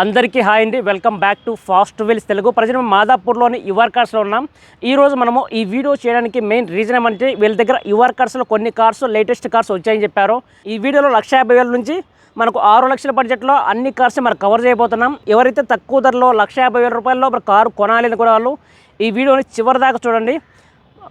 అందరికీ హాయ్ అండి. Welcome back to Fast Wheels Telugu ప్రజలు. మాదాపూర్లోని యువర్ కార్స్లో ఉన్నాం. ఈరోజు మనము ఈ వీడియో చేయడానికి మెయిన్ రీజన్ ఏమంటే వీళ్ళ దగ్గర యువర్ కార్స్లో కొన్ని కార్స్ లేటెస్ట్ కార్స్ వచ్చాయని చెప్పారు. ఈ వీడియోలో లక్ష యాభై వేల నుంచి మనకు ఆరు లక్షల బడ్జెట్లో అన్ని కార్స్ మనం కవర్ చేయబోతున్నాం. ఎవరైతే తక్కువ ధరలో లక్ష యాభై వేల రూపాయల్లో కారు కొనాలి అనుకునే వాళ్ళు ఈ వీడియోని చివరి దాకా చూడండి.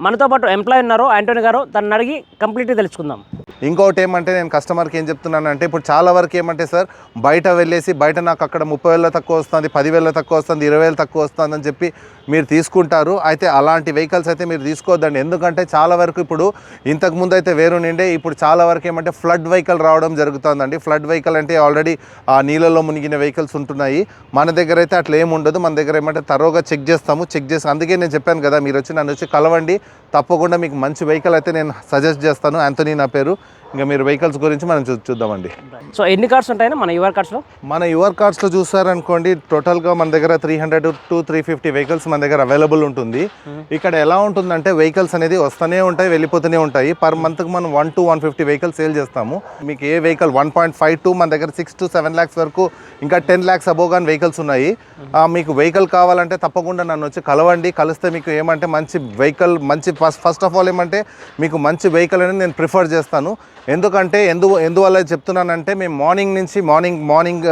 మనతో పాటు ఎంప్లాయ్ ఉన్నారు ఆంటోనీ గారు తనని అడిగి కంప్లీట్గా తెలుసుకుందాం. ఇంకోటి ఏమంటే నేను కస్టమర్కి ఏం చెప్తున్నాను అంటే ఇప్పుడు చాలా వరకు ఏమంటే సార్ బయట వెళ్ళేసి బయట నాకు అక్కడ ముప్పై వేల తక్కువ వస్తుంది పదివేల తక్కువ వస్తుంది ఇరవై వేలు తక్కువ వస్తుంది అని చెప్పి మీరు తీసుకుంటారు. అయితే అలాంటి వెహికల్స్ అయితే మీరు తీసుకోవద్దండి. ఎందుకంటే చాలా వరకు ఇప్పుడు ఇంతకు ముందు అయితే వేరు నిండే ఇప్పుడు చాలా వరకు ఏమంటే ఫ్లడ్ వెహికల్ రావడం జరుగుతుందండి. ఫ్లడ్ వెహికల్ అంటే ఆల్రెడీ ఆ నీళ్ళలో మునిగిన వెహికల్స్ ఉంటున్నాయి. మన దగ్గర అయితే అట్లా ఏమి ఉండదు. మన దగ్గర ఏమంటే తరోగా చెక్ చేస్తాము. చెక్ చేసి అందుకే నేను చెప్పాను కదా మీరు వచ్చి నన్ను వచ్చి కలవండి. తప్పకుండా మీకు మంచి వెహికల్ అయితే నేను సజెస్ట్ చేస్తాను. యాంథనీ నా పేరు. ఇంకా మీరు వెహికల్స్ గురించి మనం చూద్దామండి. సో ఎన్ని కార్స్ ఉంటాయని మన యువర్ కార్స్లో మన యువర్ కార్డ్స్లో చూసారనుకోండి టోటల్గా మన దగ్గర three hundred to three fifty vehicles మన దగ్గర అవైలబుల్ ఉంటుంది. ఇక్కడ ఎలా ఉంటుందంటే వెహికల్స్ అనేది వస్తూనే ఉంటాయి వెళ్ళిపోతూనే ఉంటాయి. పర్ మంత్కి మనం one to one fifty vehicles sale చేస్తాము. మీకు ఏ vehicle one point five to మన దగ్గర సిక్స్ టు సెవెన్ ల్యాక్స్ వరకు ఇంకా టెన్ ల్యాక్స్ అబోవ్ కానీ వెహికల్స్ ఉన్నాయి. ఆ, మీకు వెహికల్ కావాలంటే తప్పకుండా నన్ను వచ్చి కలవండి. కలిస్తే మీకు ఏమంటే మంచి వెహికల్ మంచి ఫస్ట్ ఫస్ట్ ఆఫ్ ఆల్ ఏమంటే మీకు మంచి వెహికల్ అనేది నేను ప్రిఫర్ చేస్తాను. ఎందుకంటే ఎందు ఎందువల్ల చెప్తున్నానంటే మేము మార్నింగ్ నుంచి మార్నింగ్ మార్నింగ్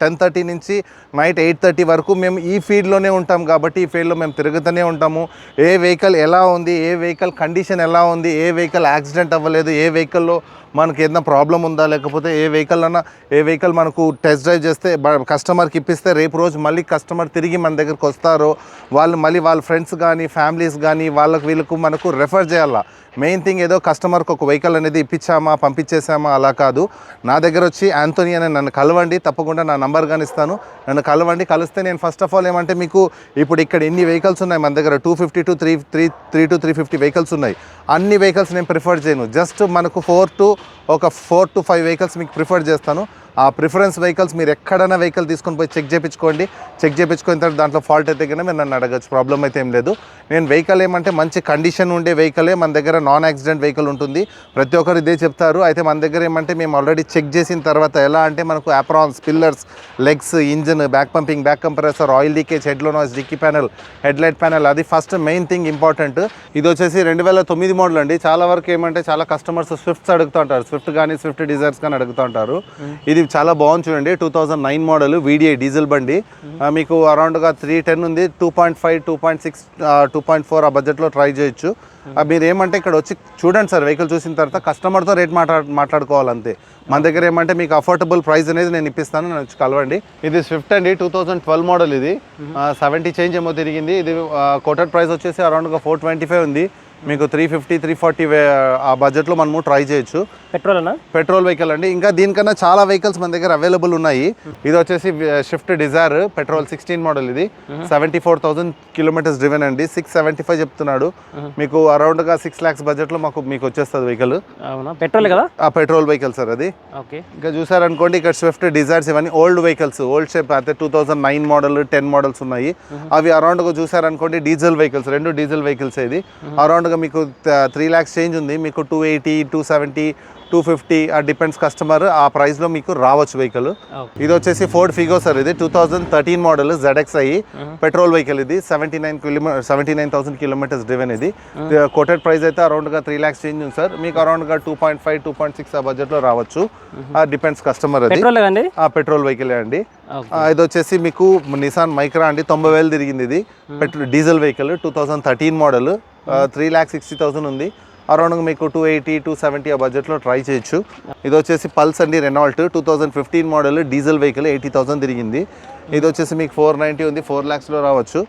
టెన్ థర్టీ నుంచి నైట్ ఎయిట్ థర్టీ వరకు మేము ఈ ఫీల్డ్లోనే ఉంటాం కాబట్టి ఈ ఫీల్డ్లో మేము తిరుగుతూనే ఉంటాము. ఏ వెహికల్ ఎలా ఉంది ఏ వెహికల్ కండిషన్ ఎలా ఉంది ఏ వెహికల్ యాక్సిడెంట్ అవ్వలేదు ఏ వెహికల్లో మనకి ఏదైనా ప్రాబ్లం ఉందా? లేకపోతే ఏ వెహికల్ అన్నా ఏ వెహికల్ మనకు టెస్ట్ డ్రైవ్ చేస్తే కస్టమర్కి ఇప్పిస్తే రేపు రోజు మళ్ళీ కస్టమర్ తిరిగి మన దగ్గరకు వస్తారో వాళ్ళు మళ్ళీ వాళ్ళ ఫ్రెండ్స్ కానీ ఫ్యామిలీస్ కానీ వాళ్ళకు వీళ్ళకు మనకు రెఫర్ చేయాలా? మెయిన్ థింగ్ ఏదో కస్టమర్కి ఒక వెహికల్ అనేది ఇప్పించామా పంపించేసామా? అలా కాదు. నా దగ్గర వచ్చి యాంతోనీ అని నన్ను కలవండి తప్పకుండా నా నంబర్ కానీ ఇస్తాను. నన్ను కలవండి కలిస్తే నేను ఫస్ట్ ఆఫ్ ఆల్ ఏమంటే మీకు ఇప్పుడు ఇక్కడ ఎన్ని వెహికల్స్ ఉన్నాయి? మన దగ్గర two fifty to three three three to three fifty vehicles ఉన్నాయి. అన్ని వెహికల్స్ నేను ప్రిఫర్ చేయను. జస్ట్ మనకు ఫోర్ టు ఒక ఫోర్ టు ఫైవ్ వెహికల్స్ మీకు ప్రిఫర్ చేస్తాను. ఆ ప్రిఫరెన్స్ వెహికల్స్ మీరు ఎక్కడైనా వెహికల్ తీసుకొని పోయి చెక్ చేయించుకోండి. చెక్ చేయించుకున్న తర్వాత దాంట్లో ఫాల్ట్ అయితే కన్నా మీరు నన్ను అడగచ్చు. ప్రాబ్లం అయితే ఏం లేదు. నేను వెహికల్ ఏమంటే మంచి కండిషన్ ఉండే వెహికలే మన దగ్గర నాన్ యాక్సిడెంట్ వెహికల్ ఉంటుంది. ప్రతి ఒక్కరు ఇదే చెప్తారు. అయితే మన దగ్గర ఏమంటే మేము ఆల్రెడీ చెక్ చేసిన తర్వాత ఎలా అంటే మనకు aprons pillars legs engine back pumping back compressor oil leakage head లోనాస్ dicky panel head light panel అది ఫస్ట్ మెయిన్ థింగ్ ఇంపార్టెంట్. ఇది వచ్చేసి రెండు వేల తొమ్మిది మోడల్ అండి. చాలా వరకు ఏమంటే చాలా కస్టమర్స్ స్విఫ్ట్స్ అడుగుతూ ఉంటారు. స్విఫ్ట్ కానీ స్విఫ్ట్ డిజైర్స్ కానీ అడుగుతూ ఉంటారు. ఇది చాలా బాగుంది చూడండి. Two thousand nine model VDI diesel బండి. మీకు అరౌండ్గా త్రీ టెన్ ఉంది. Two point five two point six two point four ఆ బడ్జెట్లో ట్రై చేయొచ్చు. మీరు ఏమంటే ఇక్కడ వచ్చి చూడండి సార్ వెహికల్ చూసిన తర్వాత కస్టమర్తో రేట్ మాట్లా మాట్లాడుకోవాలి అంతే మన దగ్గర ఏమంటే మీకు అఫోర్డబుల్ ప్రైస్ అనేది నేను ఇప్పిస్తాను నేను వచ్చి కలవండి. ఇది స్విఫ్ట్ అండి టూ థౌజండ్ ట్వెల్వ్ మోడల్ ఇది. సెవెంటీ చేంజ్ ఏమో తిరిగింది. ఇది కోటెడ్ ప్రైస్ వచ్చేసి అరౌండ్గా ఫోర్ ట్వంటీ ఫైవ్ ఉంది. మీకు త్రీ ఫిఫ్టీ త్రీ ఫార్టీ ఆ బడ్జెట్లో మనము ట్రై చేయొచ్చు. పెట్రోల్ అన్నా పెట్రోల్ వెహికల్ అండి. ఇంకా దీనికన్నా చాలా వెహికల్స్ మన దగ్గర అవైలబుల్ ఉన్నాయి. ఇది వచ్చేసి Swift Dzire petrol sixteen model ఇది. Seventy four thousand kilometres driven అండి. సిక్స్ సెవెంటీ ఫైవ్ చెప్తున్నాడు మీకు అరౌండ్గా సిక్స్ ల్యాక్స్ బడ్జెట్లో మాకు మీకు వచ్చేస్తుంది వెహికల్ పెట్రోల్ కదా? ఆ పెట్రోల్ వెహికల్ సార్ అది. ఓకే. ఇంకా చూసారనుకోండి ఇక్కడ స్విఫ్ట్ డిజైర్స్ ఇవన్నీ ఓల్డ్ వెహికల్స్ ఓల్డ్ షేప్ అయితే two thousand nine model ten models ఉన్నాయి. అవి అరౌండ్గా చూసారనుకోండి డీజిల్ వెహికల్స్ రెండు డీజిల్ వెహికల్స్ ఇది. అరౌండ్గా మీకు త్రీ ల్యాక్స్ చేంజ్ ఉంది. మీకు two eighty two seventy two fifty ఆ డిపెండ్స్ కస్టమర్ ఆ ప్రైస్లో మీకు రావచ్చు వెహికల్. ఇది వచ్చేసి ఫోర్డ్ ఫిగో సార్ ఇది. Two thousand thirteen model ZX అయ్యి పెట్రోల్ వెహికల్ ఇది. Seventy nine kilometre seventy nine thousand kilometres driven ఇది. కోటెడ్ ప్రైస్ అయితే అరౌండ్గా త్రీ ల్యాక్స్ చేంజ్ ఉంది సార్. మీకు అరౌండ్గా two point five two point six ఆ బడ్జెట్లో రావచ్చు. ఆ డిపెండ్స్ కస్టమర్ అది. ఆ పెట్రోల్ వెహికల్ అండి. ఇది వచ్చేసి మీకు నిసాన్ మైక్రా అండి. తొంభై వేలు తిరిగింది ఇది. Petrol diesel vehicle two thousand thirteen model three lakh sixty thousand ఉంది. అరౌండ్ మీకు టూ ఎయిటీ టూ సెవెంటీ ఆ బడ్జెట్లో ట్రై చేయొచ్చు. ఇది వచ్చేసి పల్స్ అండి Renault two thousand fifteen model diesel vehicle eighty thousand తిరిగింది. ఇది వచ్చేసి మీకు ఫోర్ నైంటీ ఉంది ఫోర్ ల్యాక్స్లో రావచ్చు.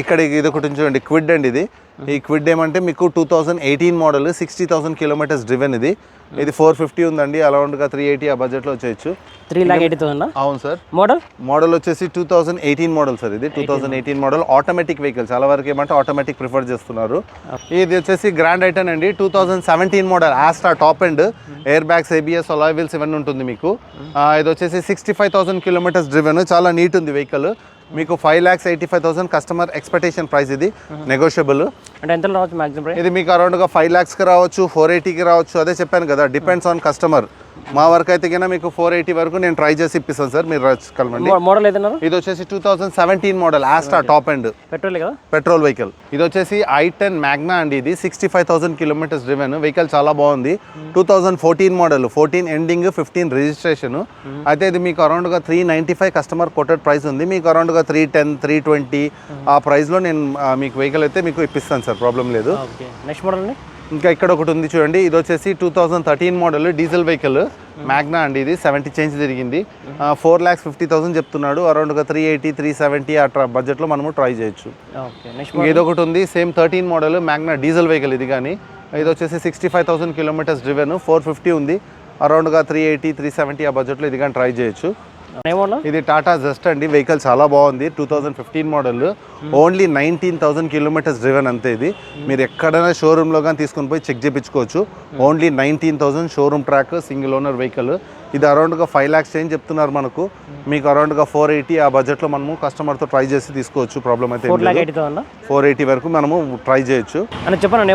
ఇక్కడ ఇది ఒకటి చూడండి క్విడ్ అండి ఇది. ఈ క్విడ్ ఏమంటే మీకు two thousand eighteen model sixty thousand kilometres driven ఇది. ఇది ఫోర్ ఫిఫ్టీ ఉందండి అరౌండ్గా త్రీ ఎయిటీ ఆ బడ్జెట్లో వచ్చేయచ్చు. త్రీ లాక్ ఎయిటీ థౌసండ్ అవును సార్. మోడల్ మోడల్ వచ్చేసి two thousand eighteen model sir ఇది. Two thousand eighteen model automatic vehicle చాలా వరకు ఏమంటే ఆటోమేటిక్ ప్రిఫర్ చేస్తున్నారు. ఇది వచ్చేసి గ్రాండ్ ఐటన్ అండి two thousand seventeen model Asta top and air bags ABS alloy wheels ఇవన్నీ ఉంటుంది మీకు. ఇది వచ్చేసి sixty five thousand kilometres driven చాలా నీట్ ఉంది వెహికల్ మీకు five lakhs eighty five thousand customer expectation price ఇది నెగోషియబుల్ అంటే ఎంత రావచ్చు మ్యాక్సిమం ప్రైస్ ఇది మీకు అరౌండ్గా ఫైవ్ ల్యాక్స్కి రావచ్చు ఫోర్ ఎయిటీకి రావచ్చు అదే చెప్పాను కదా డిపెండ్స్ ఆన్ కస్టమర్ మా వరకు అయితే కన్నా మీకు ఫోర్ ఎయిటీ వరకు నేను ట్రై చేసి ఇప్పిస్తాను సార్. మీరు కలవండి. మోడల్ ఏదన్నారు ఇది వచ్చేసి two thousand seventeen model Asta top and petrol కదా? పెట్రోల్ వెహికల్ ఇది వచ్చేసి ఐ టెన్ మ్యాగ్నా అండి ఇది. Sixty five thousand kilometres driven vehicle చాలా బాగుంది. Two thousand fourteen model fourteen ending fifteen registration అయితే ఇది మీకు అరౌండ్గా three ninety five customer quoted price ఉంది. మీకు అరౌండ్గా త్రీ టెన్ త్రీ ట్వంటీ ఆ ప్రైస్లో నేను మీకు వెహికల్ అయితే మీకు ఇప్పిస్తాను సార్. ప్రాబ్లం లేదు. నెక్స్ట్ మోడల్ ఇంకా ఇక్కడ ఒకటి ఉంది చూడండి. ఇది వచ్చేసి two thousand thirteen model diesel vehicle. Magna అండి ఇది. సెవెంటీ చేంజ్ తిరిగింది ఫోర్ ల్యాక్స్ ఫిఫ్టీ థౌసండ్ చెప్తున్నాడు. అరౌండ్గా త్రీ ఎయిటీ త్రీ సెవెంటీ ఆ బడ్జెట్లో మనము ట్రై చేయొచ్చు. ఇది ఒకటి ఉంది. Same thirteen model Magna diesel vehicle ఇది కానీ. ఇది వచ్చేసి sixty five thousand kilometres driven four fifty ఉంది. అరౌండ్గా త్రీ ఎయిటీ త్రీ సెవెంటీ ఆ బడ్జెట్లో ఇది కానీ ట్రై చేయొచ్చు. ఇది టాటా జస్ట్ అండి. వెహికల్ చాలా బాగుంది. Two thousand fifteen model only nineteen thousand kilometres driven అంతే ఇది. మీరు ఎక్కడైనా షోరూంలో కానీ తీసుకొని పోయి చెక్ చేయించుకోవచ్చు only nineteen thousand showroom track single owner vehicle ఇది అరౌండ్గా ఫైవ్ ల్యాక్స్ చేంజ్ చెప్తున్నారు మనకు. మీకు అరౌండ్గా ఫోర్ ఎయిటీ ఆ బడ్జెట్లో మనము కస్టమర్తో ట్రై చేసి తీసుకోవచ్చు. ప్రాబ్లం అయితే ఫోర్ ఎయిటీ వరకు మనము ట్రై చేయొచ్చు. అని చెప్పండి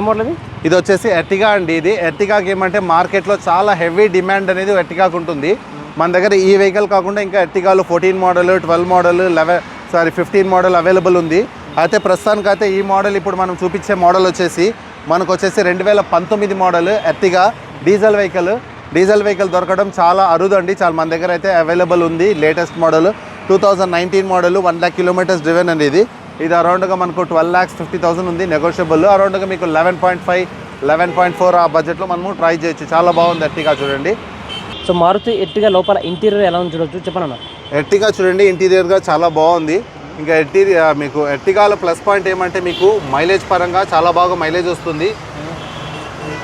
ఇది? వచ్చేసి ఎర్టిగా అండి ఇది. ఎర్టిగాకి ఏమంటే మార్కెట్లో చాలా హెవీ డిమాండ్ అనేది ఎర్టిగాకు ఉంటుంది. మన దగ్గర ఈ వెహికల్ కాకుండా ఇంకా ఎర్టిగాలు fourteen model twelve model eleven sorry fifteen model available ఉంది. అయితే ప్రస్తుతానికి అయితే ఈ మోడల్ ఇప్పుడు మనం చూపించే మోడల్ వచ్చేసి మనకు వచ్చేసి రెండు వేల పంతొమ్మిది model Ertiga diesel vehicle diesel vehicle దొరకడం చాలా అరుదు అండి చాలా మన దగ్గర అయితే అవైలబుల్ ఉంది. Latest model two thousand nineteen model one lakh kilometres driven అండి ఇది. ఇది అరౌండ్గా మనకు ట్వెల్వ్ ల్యాక్స్ ఫిఫ్టీ థౌసండ్ ఉంది. నెగోషియబుల్ అరౌండ్గా మీకు eleven point five eleven point four ఆ బడ్జెట్లో మనము ట్రై చేయొచ్చు. చాలా బాగుంది ఎర్టిగా చూడండి. సో మారుతి ఎట్టిగా లోపల ఇంటీరియర్ ఎలా ఉంది చూడొచ్చు. చెప్పండి అన్న ఎర్టిగా చూడండి ఇంటీరియర్గా చాలా బాగుంది. ఇంకా ఎర్టీరియర్ మీకు ఎర్టిగాలో ప్లస్ పాయింట్ ఏమంటే మీకు మైలేజ్ పరంగా చాలా బాగా మైలేజ్ వస్తుంది.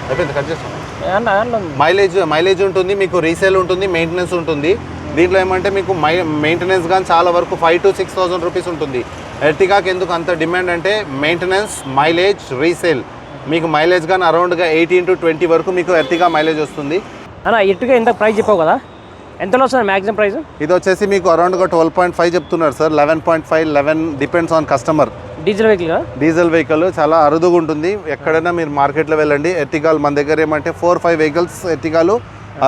అయిపోయింది కట్ చేస్తాం. అన్న అన్న మైలేజ్ మైలేజ్ ఉంటుంది మీకు రీసేల్ ఉంటుంది మెయింటెనెన్స్ ఉంటుంది. దీంట్లో ఏమంటే మీకు మై మెయింటెనెన్స్ కానీ చాలా వరకు five to six thousand rupees ఉంటుంది. ఎర్టిగాకి ఎందుకు అంత డిమాండ్ అంటే మెయింటెనెన్స్ మైలేజ్ రీసేల్. మీకు మైలేజ్ కానీ అరౌండ్గా ఎయిటీన్ టు ట్వంటీ వరకు మీకు ఎర్టిగా మైలేజ్ వస్తుంది. అన్న ఎట్టుగా ఎంత ప్రైస్ చెప్పావు కదా? ఎంతలో వస్తుంది మ్యాక్సిమం ప్రైస్ ఇది వచ్చేసి మీకు అరౌండ్గా ట్వెల్వ్ పాయింట్ ఫైవ్ చెప్తున్నారు sir eleven point five eleven depends on customer diesel vehicle diesel vehicle చాలా అరుదుగా ఉంటుంది. ఎక్కడైనా మీరు మార్కెట్లో వెళ్ళండి. ఎర్టిగాల్ మన దగ్గర ఏమంటే ఫోర్ ఫైవ్ వెహికల్స్ ఎర్టిగాలు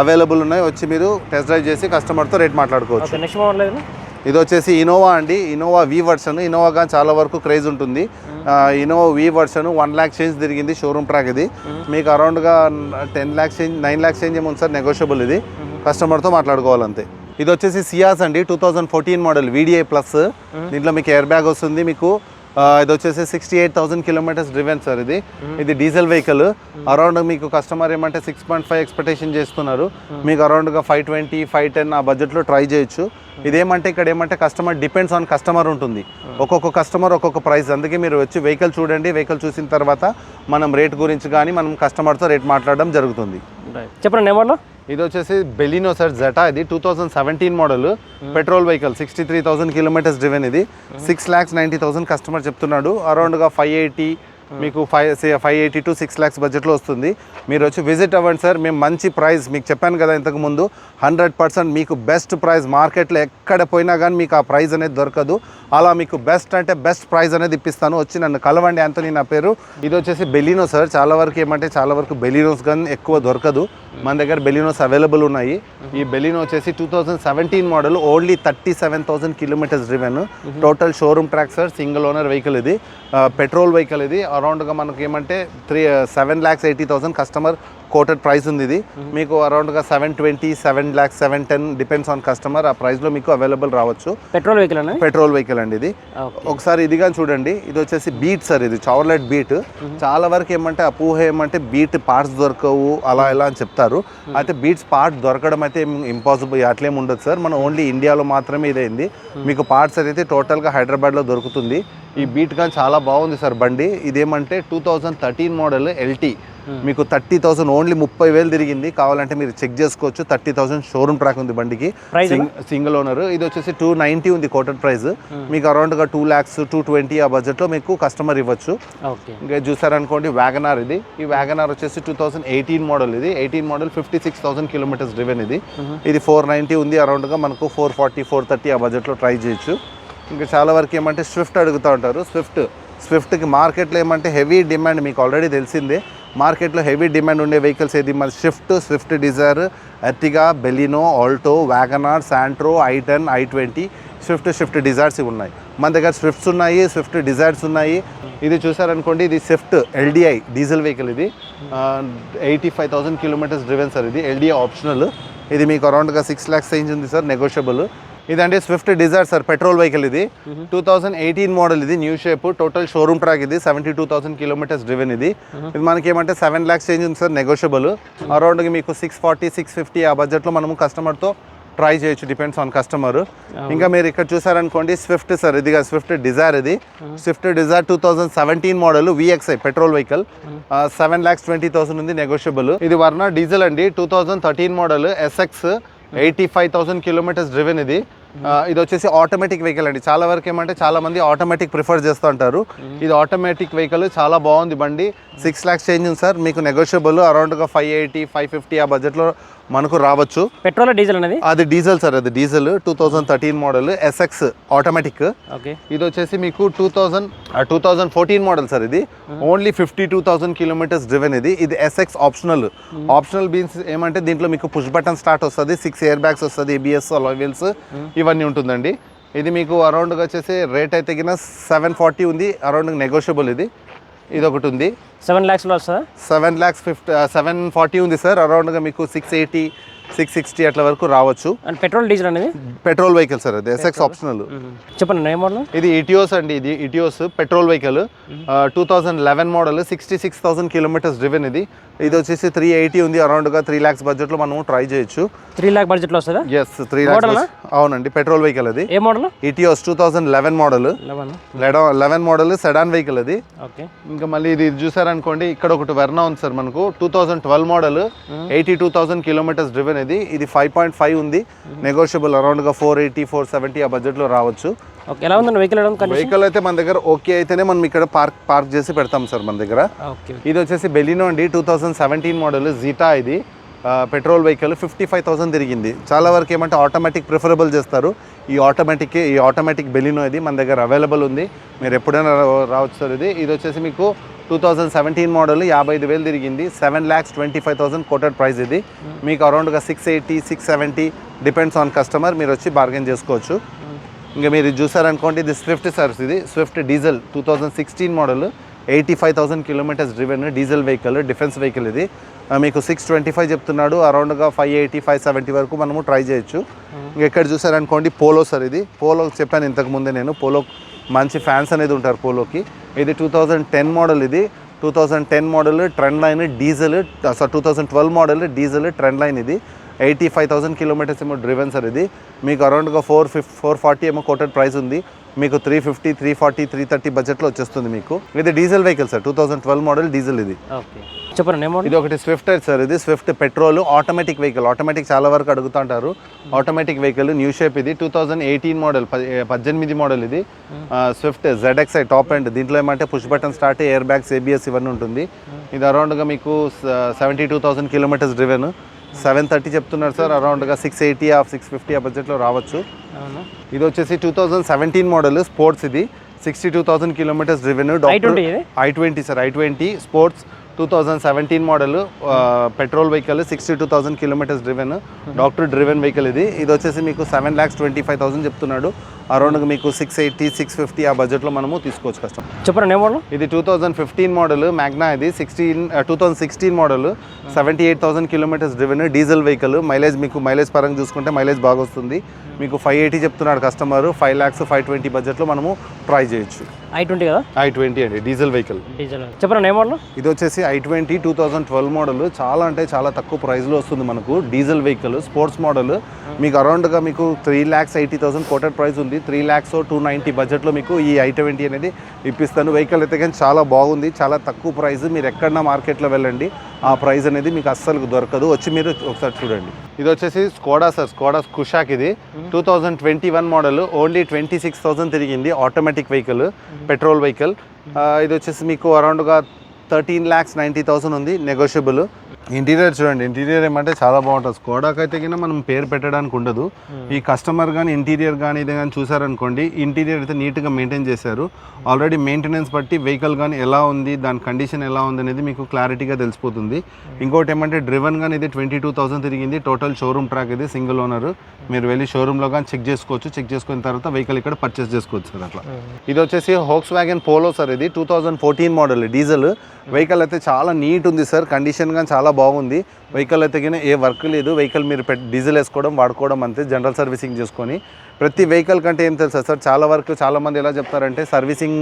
అవైలబుల్ ఉన్నాయి. వచ్చి మీరు టెస్ట్ డ్రైవ్ చేసి కస్టమర్తో రేట్ మాట్లాడుకోవచ్చు. నెక్స్ట్ మోడల్ ఇది వచ్చేసి ఇనోవా అండి. ఇనోవా వి వర్షన్ ఇనోవా కానీ చాలా వరకు క్రేజ్ ఉంటుంది. Innova V version one lakh change తిరిగింది షోరూమ్ ట్రాక్ ఇది. మీకు అరౌండ్గా ten lakhs change nine lakhs change ఏముంది సార్ నెగోషియబుల్ ఇది. కస్టమర్తో మాట్లాడుకోవాలంతే. ఇది వచ్చేసి సియాస్ అండి two thousand fourteen model VDI plus దీంట్లో మీకు ఎయిర్ బ్యాగ్ వస్తుంది మీకు ఇది వచ్చేసి sixty eight thousand kilometres driven sir ఇది ఇది డీజిల్ వెహికల్ అరౌండ్ మీకు కస్టమర్ ఏమంటే సిక్స్ పాయింట్ ఫైవ్ ఎక్స్పెక్టేషన్ చేస్తున్నారు. మీకు అరౌండ్గా ఫైవ్ ట్వంటీ ఫైవ్ టెన్ ఆ బడ్జెట్లో ట్రై చేయొచ్చు. ఇదేమంటే ఇక్కడ ఏమంటే కస్టమర్ డిపెండ్స్ ఆన్ కస్టమర్ ఉంటుంది. ఒక్కొక్క కస్టమర్ ఒక్కొక్క ప్రైస్ అందుకే మీరు వచ్చి వెహికల్ చూడండి. వెహికల్ చూసిన తర్వాత మనం రేట్ గురించి కానీ మనం కస్టమర్తో రేట్ మాట్లాడడం జరుగుతుంది. చెప్పండి మోడల్ ఇది వచ్చేసి బెలినో సార్ జెటా ఇది two thousand seventeen model petrol vehicle sixty three thousand kilometres driven ఇది. Six lakhs ninety thousand customer చెప్తున్నాడు. అరౌండ్గా ఫైవ్ ఎయిటీ మీకు five five eighty to six lakhs బడ్జెట్లో వస్తుంది. మీరు వచ్చి విజిట్ అవ్వండి సార్ మేము మంచి ప్రైస్ మీకు చెప్పాను కదా ఇంతకు ముందు. హండ్రెడ్ పర్సెంట్ మీకు బెస్ట్ ప్రైస్ మార్కెట్లో ఎక్కడ పోయినా కానీ మీకు ఆ ప్రైస్ అనేది దొరకదు. అలా మీకు బెస్ట్ అంటే బెస్ట్ ప్రైస్ అనేది ఇప్పిస్తాను. వచ్చి నన్ను కలవండి అంతని నా పేరు. ఇది వచ్చేసి బెలినో సార్ చాలా వరకు ఏమంటే చాలా వరకు బెలినోస్ కానీ ఎక్కువ దొరకదు. మన దగ్గర బెలినోస్ అవైలబుల్ ఉన్నాయి. ఈ బెలినో వచ్చేసి two thousand seventeen model only thirty seven thousand kilometres driven total showroom track sir single owner vehicle ఇది. పెట్రోల్ వెహికల్ ఇది. అరౌండ్గా మనకి ఏమంటే three seven lakhs eighty thousand customer quoted price ఉంది ఇది. మీకు అరౌండ్గా seven twenty seven lakhs seven ten depends on customer ఆ ప్రైస్లో మీకు అవైలబుల్ రావచ్చు. పెట్రోల్ వెహికల్ అన్న పెట్రోల్ వెహికల్ అండి ఇది. ఒకసారి ఇది కానీ చూడండి. ఇది వచ్చేసి బీట్ సార్ ఇది చవర్లెట్ బీట్ చాలా వరకు ఏమంటే అపోహ ఏమంటే బీట్ పార్ట్స్ దొరకవు అలా ఇలా అని చెప్తారు. అయితే బీట్స్ పార్ట్ దొరకడం అయితే ఇంపాసిబుల్ అట్లేం ఉండదు సార్ మన ఓన్లీ ఇండియాలో మాత్రమే ఇదైంది. మీకు పార్ట్స్ అయితే టోటల్గా హైదరాబాద్లో దొరుకుతుంది. ఈ బీట్ కానీ చాలా బాగుంది సార్ బండి. ఇదేమంటే two thousand thirteen model LT. మీకు థర్టీ థౌసండ్ ఓన్లీ ముప్పై వేలు తిరిగింది. కావాలంటే మీరు చెక్ చేసుకోవచ్చు. థర్టీ థౌసండ్ షోరూమ్ ట్రాక్ ఉంది బండికి. సింగిల్ ఓనర్ ఇది వచ్చేసి టూ నైంటీ ఉంది కోటెడ్ ప్రైస్ మీకు అరౌండ్గా టూ ల్యాక్స్ టూ ట్వంటీ ఆ బడ్జెట్లో మీకు కస్టమర్ ఇవ్వచ్చు. ఇంకా చూసారనుకోండి వ్యాగనార్ ఇది. ఈ వ్యాగనార్ వచ్చేసి టూ థౌసండ్ ఎయిటీన్ మోడల్ ఇది. Eighteen model fifty six thousand kilometres driven ఇది. ఇది ఫోర్ నైంటీ ఉంది. అరౌండ్గా మనకు ఫోర్ ఫార్టీ ఫోర్ థర్టీ ఆ బడ్జెట్లో ట్రై చేయొచ్చు. ఇంకా చాలా వరకు ఏమంటే స్విఫ్ట్ అడుగుతూ ఉంటారు. స్విఫ్ట్ స్విఫ్ట్కి మార్కెట్లో ఏమంటే హెవీ డిమాండ్ మీకు ఆల్రెడీ తెలిసిందే. మార్కెట్లో హెవీ డిమాండ్ ఉండే వెహికల్స్ ఏది? మన Swift Swift Dzire Ertiga Baleno Alto WagonR Santro I ten I twenty Swift Swift Dzires ఉన్నాయి. మన దగ్గర స్విఫ్ట్స్ ఉన్నాయి స్విఫ్ట్ డిజైర్స్ ఉన్నాయి. ఇది చూసారనుకోండి ఇది స్విఫ్ట్ ఎల్డిఐ డీజిల్ వెహికల్ ఇది. Eighty five thousand kilometres driven sir ఇది ఎల్డిఐ ఆప్షనల్ ఇది మీకు అరౌండ్గా సిక్స్ ల్యాక్స్ రేంజ్ ఉంది సార్ నెగోషియబుల్ ఇదంటే Swift Dzire sir petrol vehicle ఇది. టూ థౌసండ్ ఎయిటీన్ మోడల్ ఇది new shape total showroom track ఇది seventy two thousand kilometres driven ఇది ఇది మనకి ఏమంటే సెవెన్ ల్యాక్స్ చేంజ్ ఉంది సార్ నెగోషియబుల్ అరౌండ్గా మీకు సిక్స్ ఫార్టీ సిక్స్ ఫిఫ్టీ ఆ బడ్జెట్లో మనము కస్టమర్తో ట్రై చేయొచ్చు డిపెండ్స్ ఆన్ కస్టమర్ ఇంకా మీరు ఇక్కడ చూసారనుకోండి స్విఫ్ట్ సార్ ఇది స్విఫ్ట్ డిజైర్ ఇది. Swift Dzire two thousand seventeen model VXI petrol vehicle seven lakhs twenty thousand ఉంది నెగోషియబుల్ ఇది వర్ణ డీజిల్ అండి two thousand thirteen model SX eighty five thousand kilometres driven ఇది. ఇది వచ్చేసి ఆటోమేటిక్ వెహికల్ అండి. చాలా వరకు ఏమంటే చాలా మంది ఆటోమేటిక్ ప్రిఫర్ చేస్తూ ఉంటారు. ఇది ఆటోమేటిక్ వెహికల్ చాలా బాగుంది బండి. సిక్స్ ల్యాక్స్ చేంజ్ ఉంది సార్. మీకు నెగోషియబుల్ అరౌండ్గా ఫైవ్ ఎయిటీ ఫైవ్ ఫిఫ్టీ ఆ బడ్జెట్లో మనకు రావచ్చు. పెట్రోల్ డీజిల్ అనేది? అది డీజిల్ సార్ అది diesel. Two thousand thirteen model SX automatic ఇది వచ్చేసి మీకు two thousand two thousand fourteen model sir ఇది. Only fifty two thousand kilometres driven ఇది ఇది ఎస్ఎక్స్ ఆప్షనల్ ఆప్షనల్ బీన్స్ ఏమంటే దీంట్లో మీకు పుష్ బటన్ స్టార్ట్ వస్తుంది సిక్స్ ఇయర్ బ్యాగ్స్ వస్తుంది ఏబిఎస్ వీల్స్ ఇవన్నీ ఉంటుందండి. ఇది మీకు అరౌండ్గా వచ్చేసి రేట్ అయితే కింద సెవెన్ ఫార్టీ ఉంది. అరౌండ్ నెగోషియబుల్ ఇది. ఇది ఒకటి ఉంది. సెవెన్ ల్యాక్స్లో వస్తుందా? Seven lakhs fifty seven forty ఉంది సార్. అరౌండ్గా మీకు సిక్స్ ఎయిటీ సిక్స్ సిక్స్టీ అట్లా వరకు రావచ్చు. అండ్ పెట్రోల్ డీజిల్ అనేది? పెట్రోల్ వెహికల్ సార్ అది ఎస్ఎక్స్ ఆప్షనల్. చెప్పండి ఏ మోడల్ ఇది ఇటియోస్ అండి ఇది Etios petrol vehicle. Two thousand eleven model sixty six thousand kilometres driven ఇది. ఇది వచ్చేసి త్రీ ఎయిటీ ఉంది అరౌండ్గా త్రీ ల్యాక్స్ బడ్జెట్లో మనం ట్రై చేయొచ్చు. త్రీ ల్యాక్ బడ్జెట్లో వస్తుందా? ఎస్ త్రీ ల్యాక్స్ అవునండి పెట్రోల్ వెహికల్ అది. ఏ model Etios two thousand eleven model eleven model sedan vehicle అది. ఓకే ఇంకా మళ్ళీ ఇది చూసారనుకోండి ఇక్కడ ఒకటి వెర్నా ఉంది సార్ మనకు. Two thousand twelve model eighty two thousand kilometres driven ఇది ఇది ఫైవ్ పాయింట్ ఫైవ్ ఉంది. నెగోషియబుల్ అరౌండ్గా ఫోర్ ఎయిటీ ఫోర్ సెవెంటీ ఆ బడ్జెట్లో రావచ్చు. ఎలా ఉందండి వెహికల్ వెహికల్ అయితే మన దగ్గర ఓకే అయితేనే మనం ఇక్కడ పార్క్ పార్క్ చేసి పెడతాం సార్ మన దగ్గర. ఇది వచ్చేసి బెలినో అండి two thousand seventeen model Zeta ఇది. Petrol vehicle fifty five thousand తిరిగింది. చాలా వరకు ఏమంటే ఆటోమేటిక్ ప్రిఫరబుల్ చేస్తారు. ఈ ఆటోమేటిక్ ఈ ఆటోమేటిక్ బెలినో ఇది మన దగ్గర అవైలబుల్ ఉంది. మీరు ఎప్పుడైనా రావచ్చు సార్ ఇది. ఇది వచ్చేసి మీకు టూ థౌజండ్ సెవెంటీన్ మోడల్ యాభై ఐదు వేలు తిరిగింది. Seven lakhs twenty five thousand quoted price ఇది. మీకు అరౌండ్గా six eighty six seventy depends on customer మీరు వచ్చి బార్గెన్ చేసుకోవచ్చు. ఇంకా మీరు చూసారనుకోండి ఇది స్విఫ్ట్ సర్స్ ఇది. Swift diesel two thousand sixteen model eighty five thousand kilometres driven diesel vehicle defence vehicle ఇది. మీకు సిక్స్ ట్వంటీ ఫైవ్ చెప్తున్నాడు. అరౌండ్గా ఫైవ్ ఎయిటీ ఫైవ్ సెవెంటీ వరకు మనము ట్రై చేయొచ్చు. ఇంకా ఎక్కడ చూసారనుకోండి పోలో సార్ ఇది. పోలో చెప్పాను ఇంతకు ముందే నేను. పోలో మంచి ఫ్యాన్స్ అనేది ఉంటారు పోలోకి. ఇది టూ థౌజండ్ టెన్ మోడల్ ఇది. Two thousand ten model trend line diesel sir two thousand twelve model diesel trend line ఇది. ఎయిటీ ఫైవ్ థౌసండ్ కిలోమీటర్స్ ఏమో డ్రివెన్ సార్ ఇది. మీకు అరౌండ్గా ఫోర్ ఫిఫ్ ఫోర్ ఫార్టీ ఏమో కోటెడ్ ప్రైస్ ఉంది. మీకు three fifty three forty three thirty బడ్జెట్లో వచ్చేస్తుంది మీకు. ఇది diesel vehicle sir two thousand twelve model diesel ఇది. ఓకే చెప్పండి ఇది ఒకటి స్విఫ్ట్ సార్ ఇది. Swift petrol automatic vehicle automatic చాలా వరకు అడుగుతుంటారు ఆటోమేటిక్ వెహికల్ న్యూ షేప్ ఇది. టూ థౌజండ్ ఎయిటీన్ మోడల్ పద్దెనిమిది మోడల్ ఇది. స్విఫ్ట్ జెడ్ఎక్స్ఐ టాప్ అండ్ దీంట్లో ఏమంటే push button start air bags ABS ఇవన్నీ ఉంటుంది. ఇది అరౌండ్గా మీకు seventy two thousand kilometres driven seven thirty చెప్తున్నారు సార్ అరౌండ్గా సిక్స్ ఎయిటీ ఆ సిక్స్ ఫిఫ్టీ ఆ బడ్జెట్లో రావచ్చు. ఇది వచ్చేసి two thousand seventeen model sports ఇది. Sixty two thousand kilometres driven I20 ఇది? I twenty sir I twenty sports two thousand seventeen model petrol vehicle sixty two thousand kilometres driven doctor driven vehicle ఇది. ఇది వచ్చేసి మీకు seven lakhs twenty five thousand చెప్తున్నాడు. Around మీకు six eighty six fifty ఆ బడ్జెట్లో మనము తీసుకోవచ్చు కష్టం చెప్పండి ఏ మోడల్ ఇది two thousand fifteen model Magna ఇది. Sixteen two thousand sixteen model seventy eight thousand kilometres driven diesel vehicle mileage మీకు మైలేజ్ పరంగా చూసుకుంటే మైలేజ్ బాగా వస్తుంది. మీకు ఫైవ్ ఎయిటీ చెప్తున్నాడు customer five lakhs five twenty బడ్జెట్లో మనము ట్రై చేయొచ్చు. ఐ ట్వంటీ కదా? ఐ ట్వంటీ అండి డీజిల్ వెహికల్ డీజిల్ చెప్పండి ఏ మోడల్ ఇది వచ్చేసి I twenty two thousand twelve model చాలా అంటే చాలా తక్కువ ప్రైస్లో వస్తుంది మనకు డీజిల్ వెహికల్ స్పోర్ట్స్ మోడల్ మీకు అరౌండ్గా మీకు three lakhs eighty thousand quoted price ఉంది. త్రీ ల్యాక్స్ టూ నైంటీ బడ్జెట్లో మీకు ఈ ఐ ట్వంటీ అనేది ఇప్పిస్తాను. వెహికల్ అయితే కానీ చాలా బాగుంది. చాలా తక్కువ ప్రైస్ మీరు ఎక్కడన్నా మార్కెట్లో వెళ్ళండి. ఆ ప్రైస్ అనేది మీకు అస్సలు దొరకదు. వచ్చి మీరు ఒకసారి చూడండి. ఇది వచ్చేసి స్కోడా సార్ స్కోడా కుషాక్ ఇది. Two thousand twenty one model only twenty six thousand తిరిగింది ఆటోమేటిక్ వెహికల్ పెట్రోల్ వెహికల్ ఇది వచ్చేసి మీకు అరౌండ్గా థర్టీన్ ల్యాక్స్ నైంటీ థౌసండ్ ఉంది. నెగోషియబుల్ ఇంటీరియర్ చూడండి ఇంటీరియర్ ఏమంటే చాలా బాగుంటుంది. స్కోడాకి అయితే కింద మనం పేరు పెట్టడానికి ఉండదు. ఈ కస్టమర్ కానీ ఇంటీరియర్ కానీ ఇది కానీ చూసారనుకోండి ఇంటీరియర్ అయితే నీట్గా మెయింటైన్ చేశారు. ఆల్రెడీ మెయింటెనెన్స్ బట్టి వెహికల్ కానీ ఎలా ఉంది దాని కండిషన్ ఎలా ఉంది అనేది మీకు క్లారిటీగా తెలిసిపోతుంది. ఇంకోటి ఏమంటే డ్రివెన్ కానీ ఇది ట్వంటీ టూ థౌసండ్ తిరిగింది టోటల్ షోరూమ్ ట్రాక్ ఇది సింగిల్ ఓనర్ మీరు వెళ్ళి షోరూంలో కానీ చెక్ చేసుకోవచ్చు. చెక్ చేసుకున్న తర్వాత వెహికల్ ఇక్కడ పర్చేస్ చేసుకోవచ్చు సార్ అట్లా. ఇది వచ్చేసి హోక్స్ వ్యాగన్ పోలో సార్ ఇది two thousand fourteen model diesel vehicle అయితే చాలా నీట్ ఉంది సార్. కండిషన్ కానీ చాలా బాగుంది. వెహికల్ అయితే ఏ వర్క్ లేదు. వెహికల్ మీరు పెట్టి డీజిల్ వేసుకోవడం వాడుకోవడం అంతే జనరల్ సర్వీసింగ్ చేసుకొని. ప్రతి వెహికల్ కంటే ఏం తెలుసా సార్? చాలా వరకు చాలామంది ఎలా చెప్తారంటే సర్వీసింగ్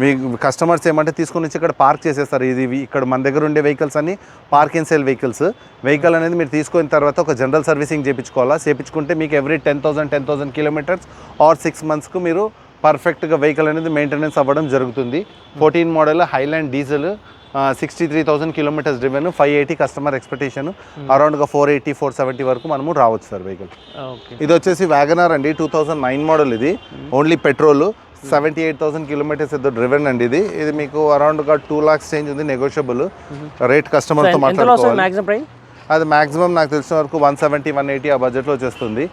మీ కస్టమర్స్ ఏమంటే తీసుకొని వచ్చి ఇక్కడ పార్క్ చేసేస్తారు. ఇది ఇక్కడ మన దగ్గర ఉండే వెహికల్స్ అన్ని park and sale vehicles vehicle అనేది మీరు తీసుకున్న తర్వాత ఒక జనరల్ సర్వీసింగ్ చేయించుకోవాలా చేయించుకుంటే మీకు every ten thousand ten thousand kilometres or six మంత్స్కు మీరు పర్ఫెక్ట్గా వెహికల్ అనేది మెయింటెనెన్స్ అవ్వడం జరుగుతుంది. Fourteen model Highline diesel sixty three thousand kilometres driven five eighty customer expectation అరౌండ్గా four eighty four seventy వరకు మనము రావచ్చు సార్ వెహికల్. ఇది వచ్చేసి వ్యాగనార్ అండి టూ థౌజండ్ నైన్ మోడల్ ఇది. Only petrol seventy eight thousand kilometres ఏదో డ్రివెన్ అండి ఇది. ఇది మీకు అరౌండ్గా టూ లాక్స్ చేంజ్ ఉంది నెగోషియబుల్ రేట్ కస్టమర్తో మాట్లాడుకోవాలి. ప్రైస్ అది మాక్సిమం నాకు తెలిసిన వరకు వన్ సెవెంటీ వన్ ఎయిటీ ఆ బడ్జెట్లో వచ్చేస్తుంది.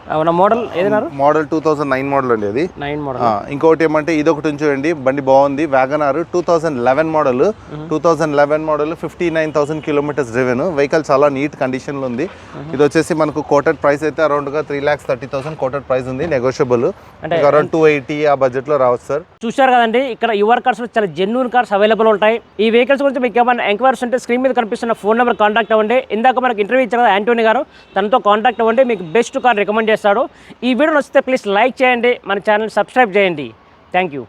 Model ఏదన్నారు model two thousand nine model అండి అది. నైన్ మోడల్ ఇంకోటి ఏమంటే ఇది ఒకటి ఉంచండి బండి బాగుంది WagonR two thousand eleven model two thousand eleven model fifty nine thousand kilometres driven vehicle చాలా నీట్ కండిషన్లో ఉంది. ఇది వచ్చేసి మనకు కోటెడ్ ప్రైస్ అయితే అరౌండ్గా three lakhs thirty thousand quoted price ఉంది నెగోషియబుల్ అంటే అరౌండ్ టూ ఎయిటీ ఆ బడ్జెట్లో రావచ్చు సార్ చూశారు కదండి ఇక్కడ యువర్ కార్స్ చాలా జెన్యున్ కార్స్ అవైలబుల్ ఉంటాయి. ఈ వెహికల్స్ గురించి మీకు ఏమైనా ఎంక్వైరీస్ ఉంటే స్క్రీన్ మీద కనిపిస్తున్న ఫోన్ నెంబర్ కాంటాక్ట్ అవ్వండి. ఇందాక మనకి ఇంటర్వ్యూ ఇచ్చారు కదా యాంటోనీ గారు తనతో కాంటాక్ట్ అవ్వండి మీకు బెస్ట్ కార్ రికమెండ్ చేస్తాడు. ఈ వీడియో నచ్చితే ప్లీజ్ లైక్ చేయండి మన ఛానల్ సబ్స్క్రైబ్ చేయండి. Thank you